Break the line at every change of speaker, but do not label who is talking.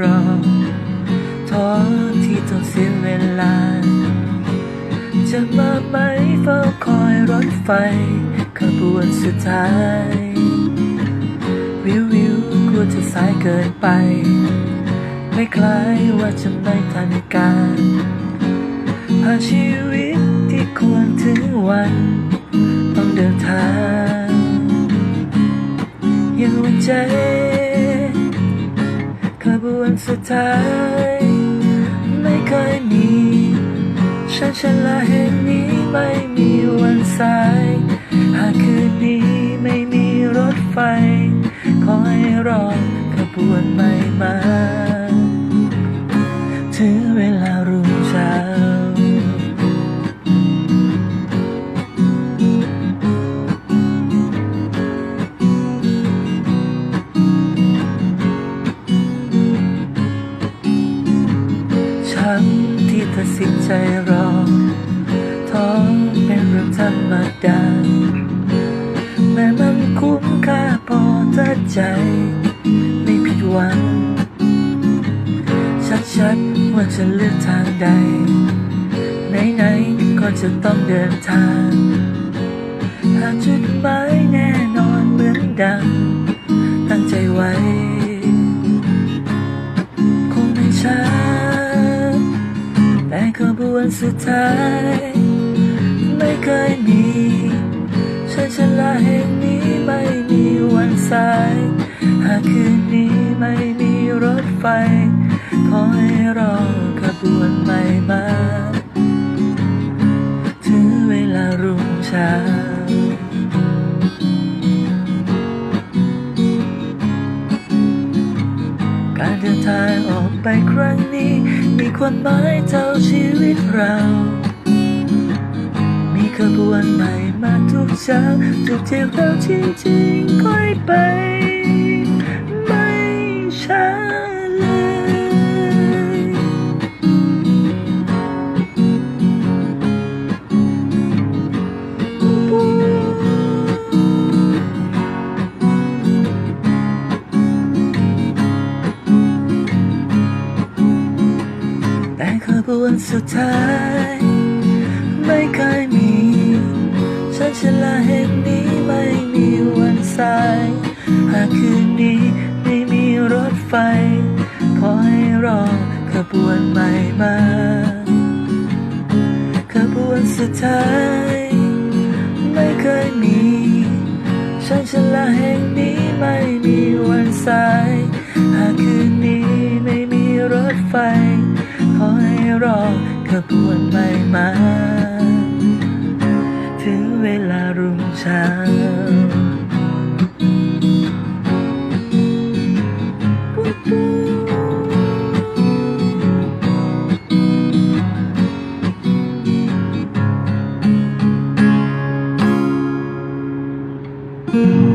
รอท้อที่ต้องเสียเวลา จะมาไหมเฝ้าคอยรถไฟขบวนสุดท้าย วิววิวกลัวจะสายเกินไป ไม่คล้ายว่าจะไม่ทันการผ่าชีวิตที่ควรถึงวัน สุดท้าย ไม่เคยมี ฉันฉันละแห่งนี้ไม่มีวันสาย หากคืนนี้ไม่มีรถไฟ ขอให้รอขบวนใหม่มา ถึงเวลารู้ ที่ตัดสินใจรอท้องเป็นเรื่องธรรมดาแม้มันคุ้มค่าพอถ้าใจ ไม่ผิดหวังชัดๆว่าจะเลือกทางใด ไหนๆก็จะต้องเดินทางหาจุดหมายแน่นอนเหมือนดัง ตั้งใจไว้ ขบวนสุดท้าย ไม่เคยมีฉันชลาแห่งนี้ไม่มีวันสาย หากคืนนี้ไม่มีรถไฟ ขอให้รอขบวนไม่มา ถึงเวลารุ่งเช้าการเดินทางออกไปครั้งนี้ ความหมายเท่าชีวิตเรา มีขบวนใหม่มาทุกเช้าจุดเที่ยวเราจริงๆค่อยไป ขบวนสุดท้าย ไม่เคยมี ฉันชลาแห่งนี้ไม่มีวันสาย หากคืนนี้ไม่มีรถไฟ ขอให้รอขบวนใหม่มา ขบวนสุดท้าย ไม่เคยมี ฉันชลาแห่งนี้ไม่มีวันสาย หากคืนนี้ไม่มีรถไฟ ขอให้ รอขบวนไม่มา ถึงเวลารุ่งเช้าอืม